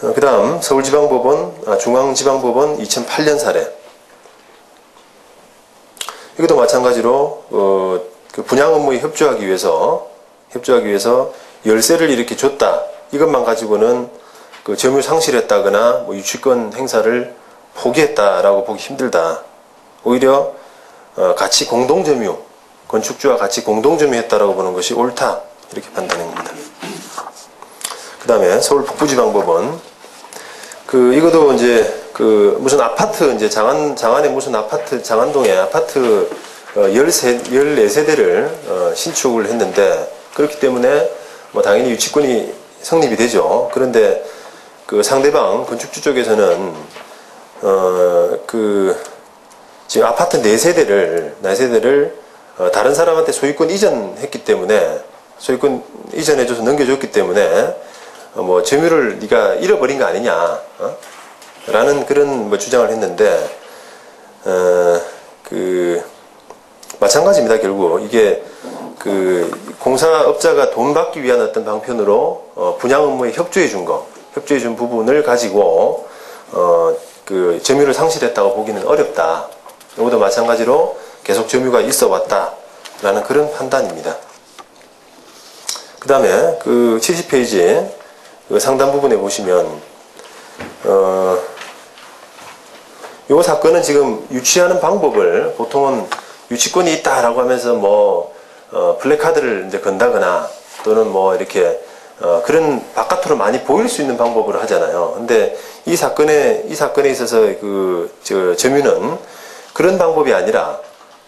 어, 그 다음 서울지방법원, 아, 중앙지방법원 2008년 사례. 이것도 마찬가지로 어, 그 분양 업무에 협조하기 위해서 협조하기 위해서 열쇠를 이렇게 줬다. 이것만 가지고는 그 점유 상실했다거나 뭐 유치권 행사를 포기했다라고 보기 힘들다. 오히려 어, 같이 공동 점유, 건축주와 같이 공동 점유했다라고 보는 것이 옳다. 이렇게 판단합니다. 그 다음에 서울 북부지방법원 그 이것도 이제 그 무슨 아파트 이제 장안 장안에 무슨 아파트 장안동에 아파트 어, 13, 14세대를 어, 신축을 했는데 그렇기 때문에 뭐 당연히 유치권이 성립이 되죠. 그런데 그 상대방 건축주 쪽에서는 어 그 지금 아파트 4세대를 4세대를 어, 다른 사람한테 소유권 이전했기 때문에 소유권 이전해줘서 넘겨줬기 때문에 어, 뭐 점유를 네가 잃어버린 거 아니냐 어? 라는 그런 뭐 주장을 했는데 어, 그 마찬가지입니다 결국 이게 그 공사업자가 돈 받기 위한 어떤 방편으로 어, 분양 업무에 협조해 준 거, 협조해 준 부분을 가지고 어, 그 점유를 상실했다고 보기는 어렵다. 이것도 마찬가지로 계속 점유가 있어 왔다 라는 그런 판단입니다. 그 다음에 그 70페이지 그 상단 부분에 보시면 어, 이 사건은 지금 유치하는 방법을 보통은 유치권이 있다라고 하면서 뭐 어, 플래카드를 이제 건다거나 또는 뭐 이렇게 어, 그런 바깥으로 많이 보일 수 있는 방법을 하잖아요. 근데 이 사건에 이 사건에 있어서 그 저 점유는 그런 방법이 아니라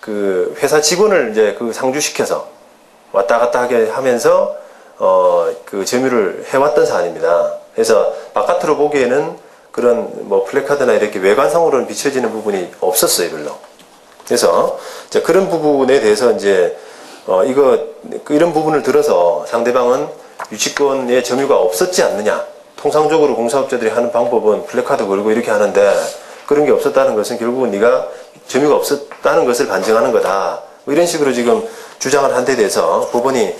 그 회사 직원을 이제 그 상주시켜서 왔다 갔다 하게 하면서 어 그 점유를 해왔던 사안입니다. 그래서 바깥으로 보기에는 그런 뭐 플래카드나 이렇게 외관상으로는 비춰지는 부분이 없었어요, 별로. 그래서 그런 부분에 대해서 이제 어 이거 그 이런 부분을 들어서 상대방은 유치권의 점유가 없었지 않느냐. 통상적으로 공사업자들이 하는 방법은 플래카드 걸고 이렇게 하는데 그런 게 없었다는 것은 결국은 네가 점유가 없었다는 것을 반증하는 거다. 뭐 이런 식으로 지금 주장을 한 데 대해서 법원이 어,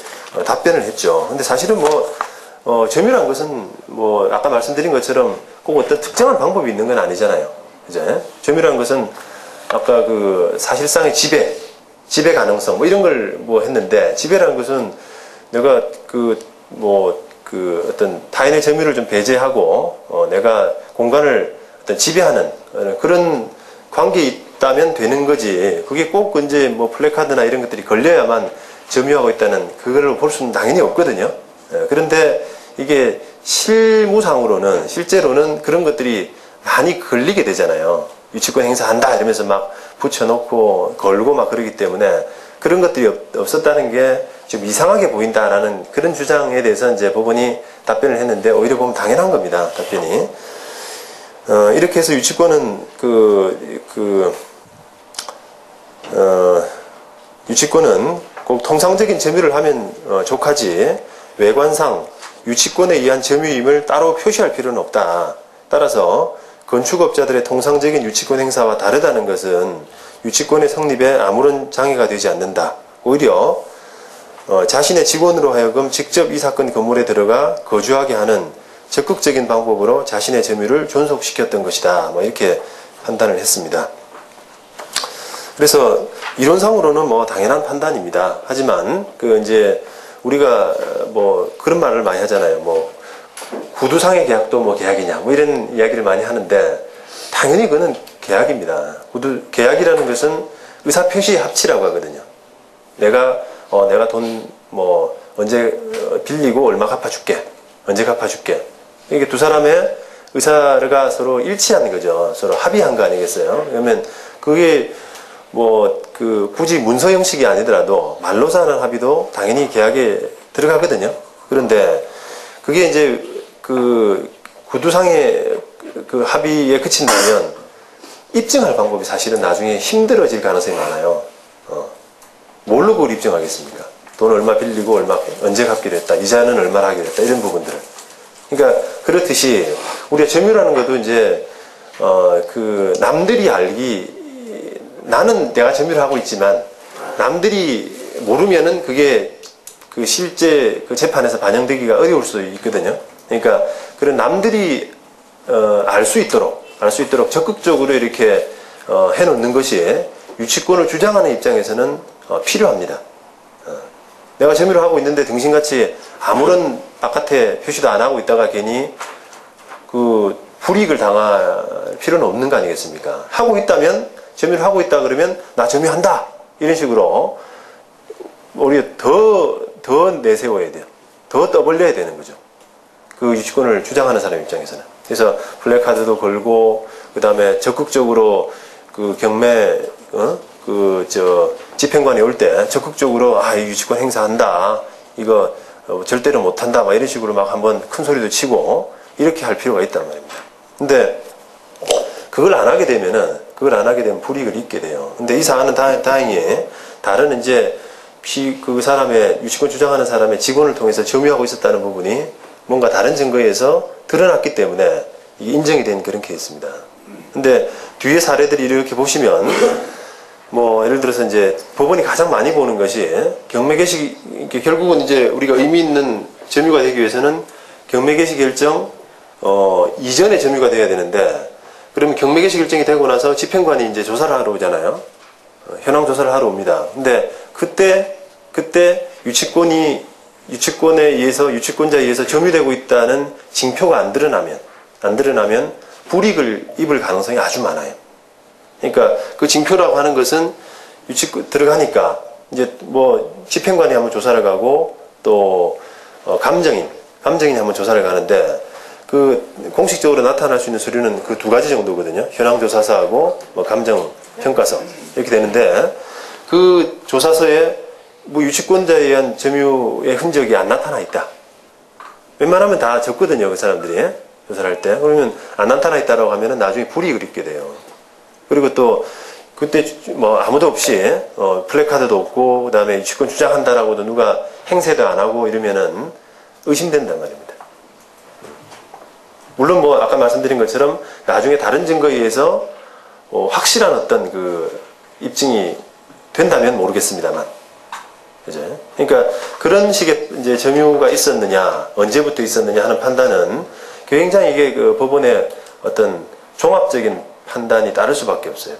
답변을 했죠. 근데 사실은 뭐 어, 점유란 것은 뭐 아까 말씀드린 것처럼 꼭 어떤 특정한 방법이 있는 건 아니잖아요. 그죠? 점유란 것은 아까 그 사실상의 지배, 지배 가능성 뭐 이런 걸 뭐 했는데 지배라는 것은 내가 그 뭐 그 어떤 타인의 점유를 좀 배제하고 어, 내가 공간을 어떤 지배하는 그런 관계 있다면 되는 거지. 그게 꼭 이제 뭐 플래카드나 이런 것들이 걸려야만 점유하고 있다는 그거를 볼 수는 당연히 없거든요. 예, 그런데 이게 실무상으로는 실제로는 그런 것들이 많이 걸리게 되잖아요. 유치권 행사한다 이러면서 막 붙여놓고 걸고 막 그러기 때문에 그런 것들이 없, 었다는 게 좀 이상하게 보인다라는 그런 주장에 대해서 이제 법원이 답변을 했는데 오히려 보면 당연한 겁니다. 답변이. 어, 이렇게 해서 유치권은 그, 그, 어, 유치권은 꼭 통상적인 점유를 하면 어, 족하지 외관상 유치권에 의한 점유임을 따로 표시할 필요는 없다. 따라서 건축업자들의 통상적인 유치권 행사와 다르다는 것은 유치권의 성립에 아무런 장애가 되지 않는다. 오히려 어, 자신의 직원으로 하여금 직접 이 사건 건물에 들어가 거주하게 하는 적극적인 방법으로 자신의 점유를 존속시켰던 것이다. 뭐 이렇게 판단을 했습니다. 그래서 이론상으로는 뭐 당연한 판단입니다. 하지만 그 이제 우리가 뭐 그런 말을 많이 하잖아요. 뭐 구두상의 계약도 뭐 계약이냐 뭐 이런 이야기를 많이 하는데 당연히 그거는 계약입니다. 구두 계약이라는 것은 의사 표시 합치라고 하거든요. 내가 어, 내가 돈 뭐 언제 빌리고 얼마 갚아줄게. 언제 갚아줄게. 이게 두 사람의 의사가 서로 일치하는 거죠. 서로 합의한 거 아니겠어요? 그러면 그게 뭐 그 굳이 문서 형식이 아니더라도 말로서 하는 합의도 당연히 계약에 들어가거든요. 그런데 그게 이제 그 구두상의 그 합의에 그친다면 입증할 방법이 사실은 나중에 힘들어질 가능성이 많아요. 어. 뭘로 그걸 입증하겠습니까? 돈 얼마 빌리고 얼마 언제 갚기로 했다. 이자는 얼마나 하기로 했다. 이런 부분들을. 그러니까 그렇듯이 우리가 점유라는 것도 이제 어 그 남들이 알기 나는 내가 점유를 하고 있지만 남들이 모르면은 그게 그 실제 그 재판에서 반영되기가 어려울 수 있거든요. 그러니까 그런 남들이 어, 알 수 있도록 알 수 있도록 적극적으로 이렇게 어, 해놓는 것이 유치권을 주장하는 입장에서는 어, 필요합니다. 어, 내가 점유를 하고 있는데 등신같이 아무런 바깥에 표시도 안 하고 있다가 괜히 그 불이익을 당할 필요는 없는 거 아니겠습니까? 하고 있다면 점유를 하고 있다 그러면 나 점유한다 이런 식으로 우리가 더, 더 내세워야 돼요. 더 떠벌려야 되는 거죠. 그 유치권을 주장하는 사람 입장에서는. 그래서 블랙카드도 걸고, 그 다음에 적극적으로 그 경매, 어? 그, 저, 집행관이 올 때 적극적으로, 아, 이 유치권 행사한다. 이거 어, 절대로 못한다. 막 이런 식으로 막 한번 큰 소리도 치고, 이렇게 할 필요가 있단 말입니다. 근데, 그걸 안 하게 되면은, 그걸 안 하게 되면 불이익을 입게 돼요. 근데 이 사안은 다, 다행히, 다른 이제, 피, 그 사람의, 유치권 주장하는 사람의 직원을 통해서 점유하고 있었다는 부분이 뭔가 다른 증거에 의해서 드러났기 때문에 인정이 된 그런 케이스입니다. 근데 뒤에 사례들이 이렇게 보시면 뭐 예를 들어서 이제 법원이 가장 많이 보는 것이 경매 개시 결국은 이제 우리가 의미 있는 점유가 되기 위해서는 경매 개시 결정 어 이전에 점유가 돼야 되는데 그러면 경매 개시 결정이 되고 나서 집행관이 이제 조사를 하러 오잖아요. 어, 현황 조사를 하러 옵니다. 근데 그때 그때 유치권이 유치권에 의해서 유치권자에 의해서 점유되고 있다는 징표가 안 드러나면 안 드러나면 불이익을 입을 가능성이 아주 많아요. 그러니까 그 징표라고 하는 것은 유치권 들어가니까 이제 뭐 집행관이 한번 조사를 가고 또 어, 감정인 감정인이 한번 조사를 가는데 그 공식적으로 나타날 수 있는 서류는 그 두 가지 정도거든요. 현황조사서하고 뭐 감정 평가서 이렇게 되는데 그 조사서에 뭐 유치권자에 의한 점유의 흔적이 안 나타나 있다. 웬만하면 다 적거든요, 그 사람들이. 조사를 할 때. 그러면 안 나타나 있다라고 하면은 나중에 불이익을 입게 돼요. 그리고 또 그때 뭐 아무도 없이 어, 플래카드도 없고 그다음에 유치권 주장한다라고도 누가 행세도 안 하고 이러면은 의심된단 말입니다. 물론 뭐 아까 말씀드린 것처럼 나중에 다른 증거에 의해서 어, 확실한 어떤 그 입증이 된다면 모르겠습니다만. 그죠? 그러니까 그런 식의 이제 점유가 있었느냐, 언제부터 있었느냐 하는 판단은 굉장히 이게 그 법원의 어떤 종합적인 판단이 따를 수밖에 없어요.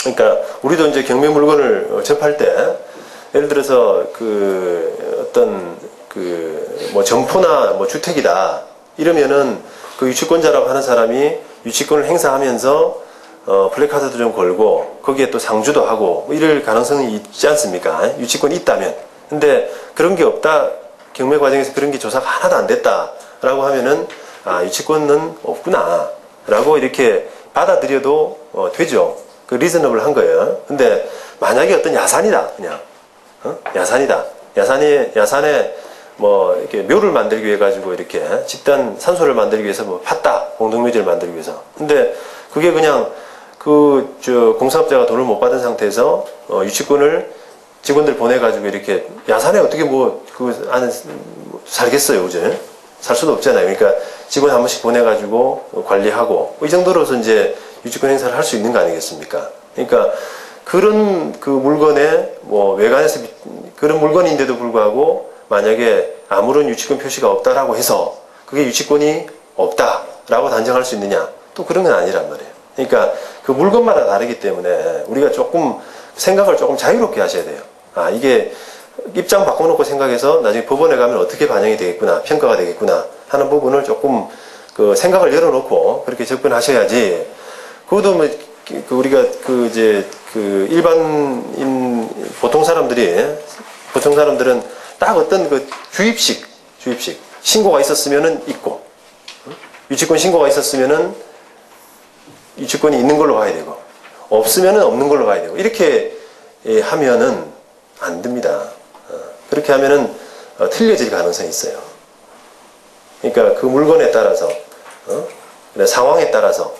그러니까 우리도 이제 경매 물건을 접할 때 예를 들어서 그 어떤 그 뭐 점포나 뭐 주택이다 이러면은 그 유치권자라고 하는 사람이 유치권을 행사하면서 어, 플래카드도 좀 걸고 거기에 또 상주도 하고 뭐 이럴 가능성이 있지 않습니까? 유치권이 있다면. 근데 그런 게 없다. 경매 과정에서 그런 게 조사가 하나도 안 됐다라고 하면은 아 유치권은 없구나. 라고 이렇게 받아들여도 어, 되죠. 그 리즈너블 한 거예요. 근데 만약에 어떤 야산이다. 그냥 어? 야산이다. 야산이 야산에 뭐 이렇게 묘를 만들기 위해 가지고 이렇게 집단 산소를 만들기 위해서 뭐 팠다. 공동묘지를 만들기 위해서. 근데 그게 그냥 그, 저, 공사업자가 돈을 못 받은 상태에서, 어, 유치권을 직원들 보내 가지고 이렇게, 야산에 어떻게 뭐, 그, 안에 살겠어요, 그제? 살 수도 없잖아요. 그러니까 직원 한 번씩 보내 가지고 관리하고, 이 정도로서 이제 유치권 행사를 할 수 있는 거 아니겠습니까? 그러니까 그런 그 물건에 뭐 외관에서 그런 물건인데도 불구하고 만약에 아무런 유치권 표시가 없다라고 해서 그게 유치권이 없다라고 단정할 수 있느냐? 또 그런 건 아니란 말이에요. 그러니까 그 물건마다 다르기 때문에 우리가 조금 생각을 조금 자유롭게 하셔야 돼요. 아, 이게 입장 바꿔놓고 생각해서 나중에 법원에 가면 어떻게 반영이 되겠구나, 평가가 되겠구나 하는 부분을 조금 그 생각을 열어놓고 그렇게 접근하셔야지. 그것도 뭐, 그 우리가 그 이제 그 일반인 보통 사람들이 보통 사람들은 딱 어떤 그 주입식, 주입식 신고가 있었으면은 있고 유치권 신고가 있었으면은 유치권이 있는 걸로 봐야 되고 없으면은 없는 걸로 봐야 되고 이렇게 예, 하면은 안 됩니다. 어, 그렇게 하면은 어, 틀려질 가능성이 있어요. 그러니까 그 물건에 따라서 어? 상황에 따라서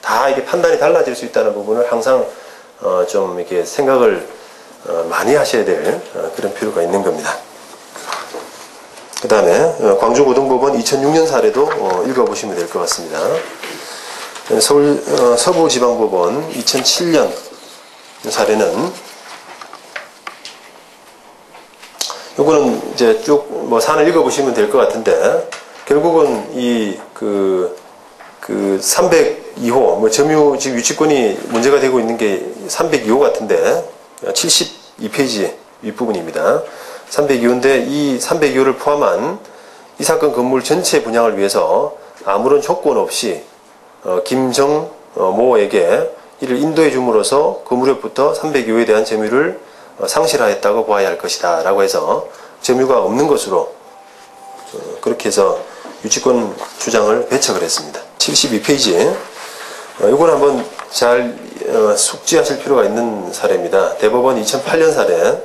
다 이게 판단이 달라질 수 있다는 부분을 항상 좀 이렇게 생각을 많이 하셔야 될 그런 필요가 있는 겁니다. 그 다음에 광주고등법원 2006년 사례도 읽어보시면 될 것 같습니다. 서울 어, 서부지방법원 2007년 사례는 요거는 이제 쭉 뭐 사안을 읽어보시면 될 것 같은데 결국은 이그 그 302호 뭐 점유 지금 유치권이 문제가 되고 있는 게 302호 같은데 72페이지 윗부분입니다. 302호인데 이 302호를 포함한 이 사건 건물 전체 분양을 위해서 아무런 조건 없이 어, 김정 모에게 이를 인도해 줌으로써 그 무렵부터 302호에 대한 점유를 어, 상실하였다고 보아야 할 것이다 라고 해서 점유가 없는 것으로 어, 그렇게 해서 유치권 주장을 배척을 했습니다. 72페이지 이건 한번 잘 어, 숙지하실 필요가 있는 사례입니다. 대법원 2008년 사례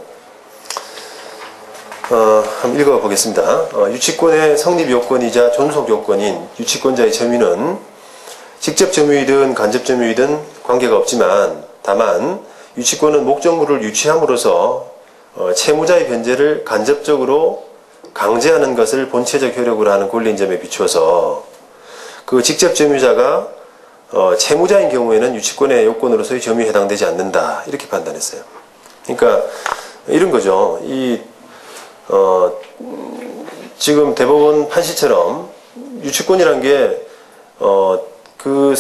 어, 한번 읽어보겠습니다. 어, 유치권의 성립 요건이자 존속 요건인 유치권자의 점유는 직접 점유이든 간접 점유이든 관계가 없지만 다만 유치권은 목적물을 유치함으로써 어, 채무자의 변제를 간접적으로 강제하는 것을 본체적 효력으로 하는 권리인 점에 비추어서 그 직접 점유자가 어, 채무자인 경우에는 유치권의 요건으로서의 점유에 해당되지 않는다 이렇게 판단했어요. 그러니까 이런 거죠. 이 어, 지금 대법원 판시처럼 유치권이란 게, 어, 그,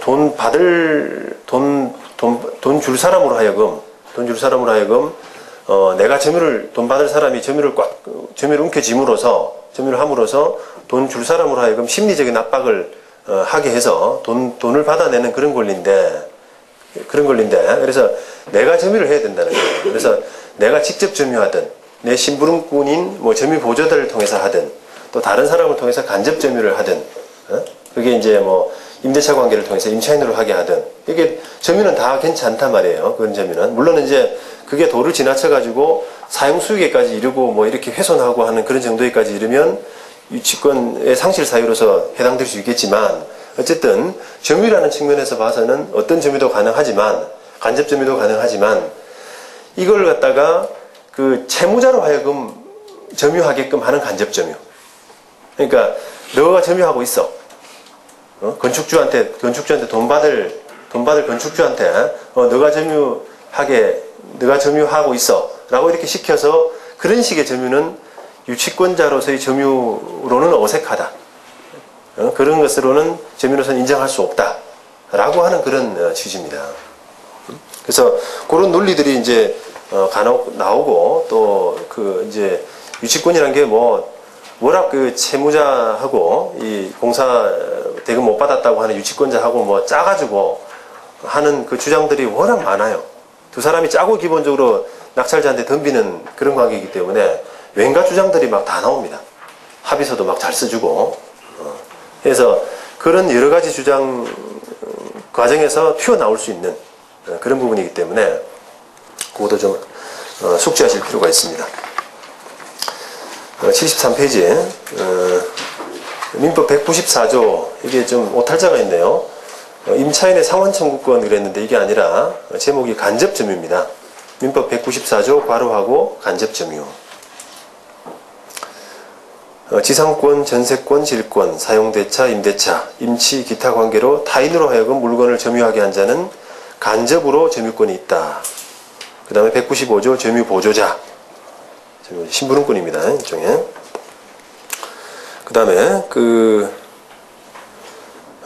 돈 받을, 돈, 돈, 돈 줄 사람으로 하여금, 돈 줄 사람으로 하여금, 어, 내가 점유를, 돈 받을 사람이 점유를 꽉, 점유를 움켜짐으로써, 점유를 함으로써 돈 줄 사람으로 하여금 심리적인 압박을 어, 하게 해서 돈, 돈을 받아내는 그런 권리인데, 그런 권리인데, 그래서 내가 점유를 해야 된다는 거예요. 그래서 내가 직접 점유하든, 내 심부름꾼인 뭐 점유 보조자를 통해서 하든 또 다른 사람을 통해서 간접 점유를 하든 어? 그게 이제 뭐 임대차 관계를 통해서 임차인으로 하게 하든 이게 점유는 다 괜찮단 말이에요. 그런 점유는 물론 이제 그게 도를 지나쳐 가지고 사용 수익에까지 이르고 뭐 이렇게 훼손하고 하는 그런 정도에까지 이르면 유치권의 상실 사유로서 해당될 수 있겠지만 어쨌든 점유라는 측면에서 봐서는 어떤 점유도 가능하지만 간접 점유도 가능하지만 이걸 갖다가 그 채무자로 하여금 점유하게끔 하는 간접 점유. 그러니까 너가 점유하고 있어. 어? 건축주한테 건축주한테 돈 받을 돈 받을 건축주한테 어, 너가 점유하게 너가 점유하고 있어 라고 이렇게 시켜서 그런 식의 점유는 유치권자로서의 점유로는 어색하다. 어? 그런 것으로는 점유로서는 인정할 수 없다 라고 하는 그런 어, 취지입니다. 그래서 그런 논리들이 이제 어, 간혹 나오고 또 그 이제 유치권이란 게뭐 워낙 그 채무자하고 이 공사 대금 못 받았다고 하는 유치권자하고 뭐 짜가지고 하는 그 주장들이 워낙 많아요. 두 사람이 짜고 기본적으로 낙찰자한테 덤비는 그런 관계이기 때문에 왠가 주장들이 막 다 나옵니다. 합의서도 막 잘 써주고. 어. 그래서 그런 여러 가지 주장 과정에서 튀어나올 수 있는 어, 그런 부분이기 때문에 그것도 좀 어, 숙지하실 필요가 있습니다. 어, 73페이지 어, 민법 194조 이게 좀 오탈자가 있네요. 어, 임차인의 상환 청구권 그랬는데 이게 아니라 제목이 간접점유입니다. 민법 194조 과로하고 간접점유. 어, 지상권, 전세권, 질권, 사용대차, 임대차, 임치, 기타 관계로 타인으로 하여금 물건을 점유하게 한 자는 간접으로 점유권이 있다. 그 다음에 195조 점유보조자. 심부름꾼입니다. 일종의. 그 다음에 그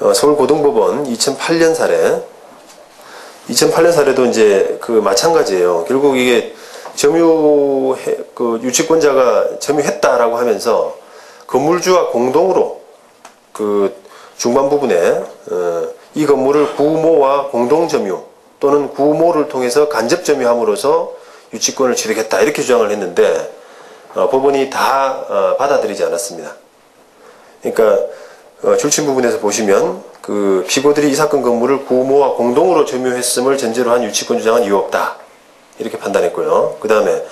어, 서울고등법원 2008년 사례 2008년 사례도 이제 그 마찬가지예요. 결국 이게 점유 그 유치권자가 점유했다라고 하면서 건물주와 공동으로 그 중반 부분에 어, 이 건물을 구모와 공동 점유 또는 구모를 통해서 간접 점유함으로써 유치권을 취득했다 이렇게 주장을 했는데 어, 법원이 다 어, 받아들이지 않았습니다. 그러니까 어, 출신 부분에서 보시면 그 피고들이 이 사건 건물을 구모와 공동으로 점유했음을 전제로 한 유치권 주장은 이유 없다 이렇게 판단했고요. 그 다음에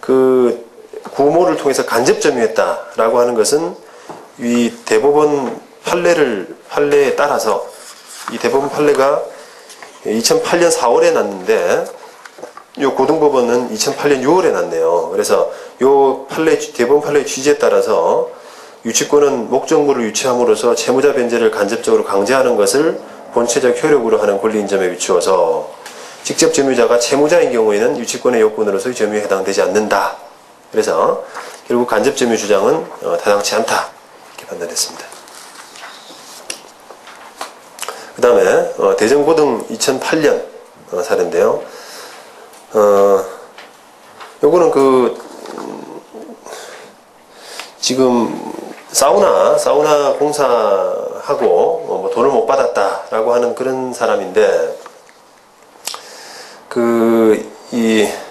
그 구모를 통해서 간접 점유했다라고 하는 것은 이 대법원 판례를 판례에 따라서 이 대법원 판례가 2008년 4월에 났는데 요 고등법원은 2008년 6월에 났네요. 그래서 요 판례 대법원 판례 취지에 따라서 유치권은 목적물을 유치함으로써 채무자 변제를 간접적으로 강제하는 것을 본체적 효력으로 하는 권리인 점에 비추어서 직접 점유자가 채무자인 경우에는 유치권의 요건으로서의 점유에 해당되지 않는다. 그래서 결국 간접 점유 주장은 어, 타당치 않다. 이렇게 판단했습니다. 그 다음에 어, 대전고등 2008년 어, 사례인데요. 어, 요거는 그 음, 지금 사우나 사우나 공사하고 어, 뭐 돈을 못 받았다라고 하는 그런 사람인데 그 이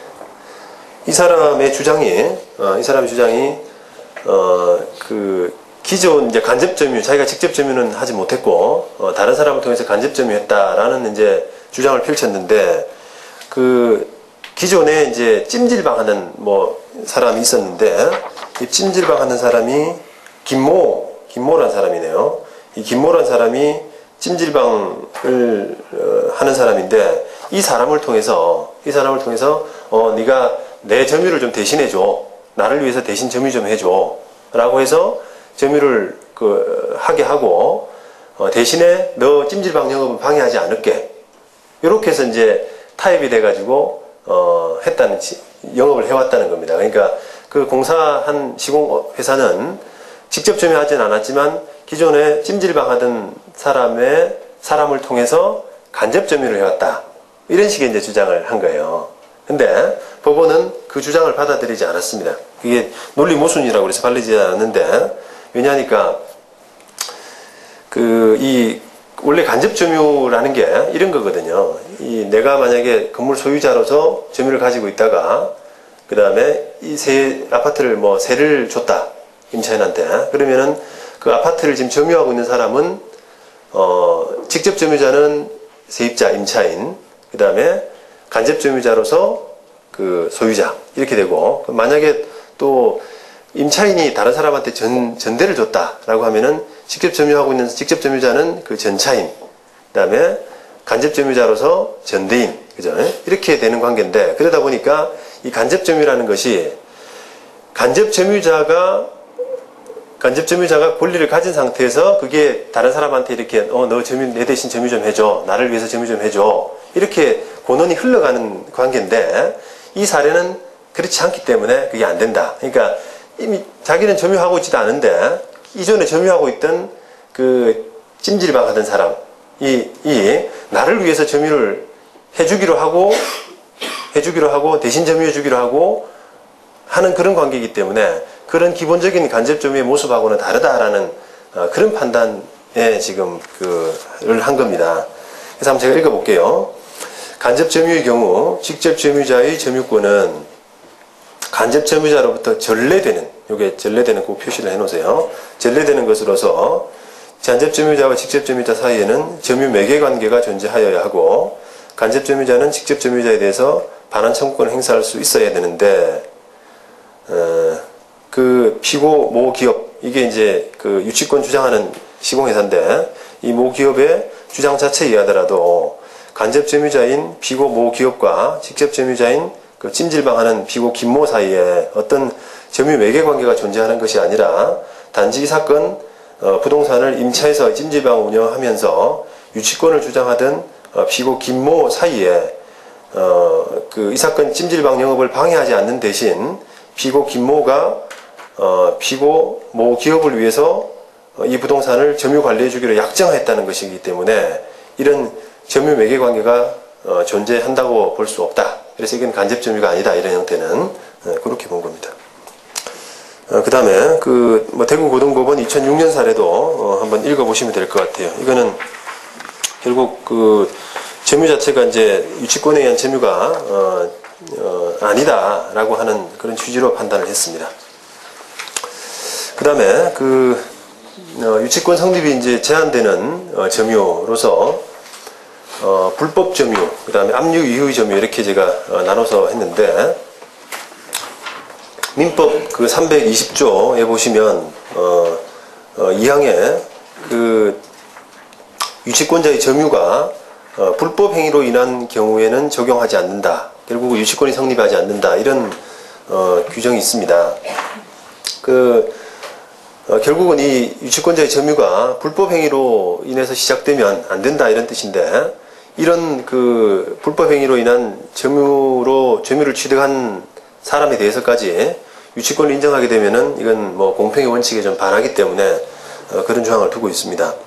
이 사람의 주장이 어, 이 사람의 주장이 어 그 기존 이제 간접 점유 자기가 직접 점유는 하지 못했고 어, 다른 사람을 통해서 간접 점유했다라는 이제 주장을 펼쳤는데 그 기존에 이제 찜질방 하는 뭐 사람이 있었는데 이 찜질방 하는 사람이 김모 김모란 사람이네요. 이 김모란 사람이 찜질방을 어, 하는 사람인데 이 사람을 통해서 이 사람을 통해서 어 네가 내 점유를 좀 대신해 줘 나를 위해서 대신 점유 좀 해줘 라고 해서 점유를 그 하게 하고 어 대신에 너 찜질방 영업은 방해하지 않을게 이렇게 해서 이제 타협이 돼가지고 어 했다는 영업을 해왔다는 겁니다. 그러니까 그 공사한 시공 회사는 직접 점유하진 않았지만 기존에 찜질방 하던 사람의 사람을 통해서 간접 점유를 해왔다. 이런 식의 이제 주장을 한 거예요. 근데 법원은 그 주장을 받아들이지 않았습니다. 그게 논리 모순이라고 해서 발리지 않았는데 왜냐하니까 그 이 원래 간접 점유라는 게 이런 거거든요. 이 내가 만약에 건물 소유자로서 점유를 가지고 있다가 그 다음에 이 세 아파트를 뭐 세를 줬다 임차인한테 그러면은 그 아파트를 지금 점유하고 있는 사람은 어 직접 점유자는 세입자 임차인 그 다음에 간접 점유자로서 그 소유자 이렇게 되고 만약에 또 임차인이 다른 사람한테 전, 전대를 줬다라고 하면은 직접 점유하고 있는 직접 점유자는 그 전차인 그다음에 간접 점유자로서 전대인 그죠? 이렇게 되는 관계인데 그러다 보니까 이 간접 점유라는 것이 간접 점유자가 간접 점유자가 권리를 가진 상태에서 그게 다른 사람한테 이렇게 어 너 점유 내 대신 점유 좀 해줘 나를 위해서 점유 좀 해줘 이렇게 권한이 흘러가는 관계인데 이 사례는 그렇지 않기 때문에 그게 안 된다. 그러니까 이미 자기는 점유하고 있지도 않은데 이전에 점유하고 있던 그 찜질방 하던 사람 이, 이 나를 위해서 점유를 해주기로 하고 해주기로 하고 대신 점유해주기로 하고 하는 그런 관계이기 때문에 그런 기본적인 간접 점유의 모습하고는 다르다라는 어, 그런 판단에 지금 그를 한 겁니다. 그래서 한번 제가 읽어볼게요. 간접 점유의 경우 직접 점유자의 점유권은 간접 점유자로부터 전래되는 이게 전래되는 꼭 표시를 해놓으세요. 전래되는 것으로서 간접 점유자와 직접 점유자 사이에는 점유 매개 관계가 존재하여야 하고 간접 점유자는 직접 점유자에 대해서 반환 청구권을 행사할 수 있어야 되는데 어, 그 피고 모 기업 이게 이제 그 유치권 주장하는 시공회사인데 이 모 기업의 주장 자체에 의하더라도 간접 점유자인 비고 모 기업과 직접 점유자인 그 찜질방 하는 비고 김모 사이에 어떤 점유 매개 관계가 존재하는 것이 아니라 단지 이 사건 어, 부동산을 임차해서 찜질방 운영하면서 유치권을 주장하던 어, 비고 김모 사이에 어, 그 이 사건 찜질방 영업을 방해하지 않는 대신 비고 김모가 어, 피고 모 기업을 위해서 어, 이 부동산을 점유 관리해 주기로 약정했다는 것이기 때문에 이런 점유 매개 관계가 어, 존재한다고 볼 수 없다. 그래서 이건 간접 점유가 아니다. 이런 형태는 어, 그렇게 본 겁니다. 어, 그 다음에 그 뭐 대구 고등법원 2006년 사례도 어, 한번 읽어보시면 될 것 같아요. 이거는 결국 그 점유 자체가 이제 유치권에 의한 점유가 어, 어, 아니다라고 하는 그런 취지로 판단을 했습니다. 그 다음에 그 어, 유치권 성립이 이제 제한되는 어, 점유로서 어, 불법 점유, 그 다음에 압류 이후의 점유 이렇게 제가 어, 나눠서 했는데 민법 그 320조에 보시면 어, 어, 2항에 그 유치권자의 점유가 어, 불법 행위로 인한 경우에는 적용하지 않는다. 결국 유치권이 성립하지 않는다. 이런 어, 규정이 있습니다. 그 어, 결국은 이 유치권자의 점유가 불법 행위로 인해서 시작되면 안 된다 이런 뜻인데 이런 그 불법 행위로 인한 점유로 점유를 취득한 사람에 대해서까지 유치권을 인정하게 되면은 이건 뭐 공평의 원칙에 좀 반하기 때문에 어, 그런 조항을 두고 있습니다.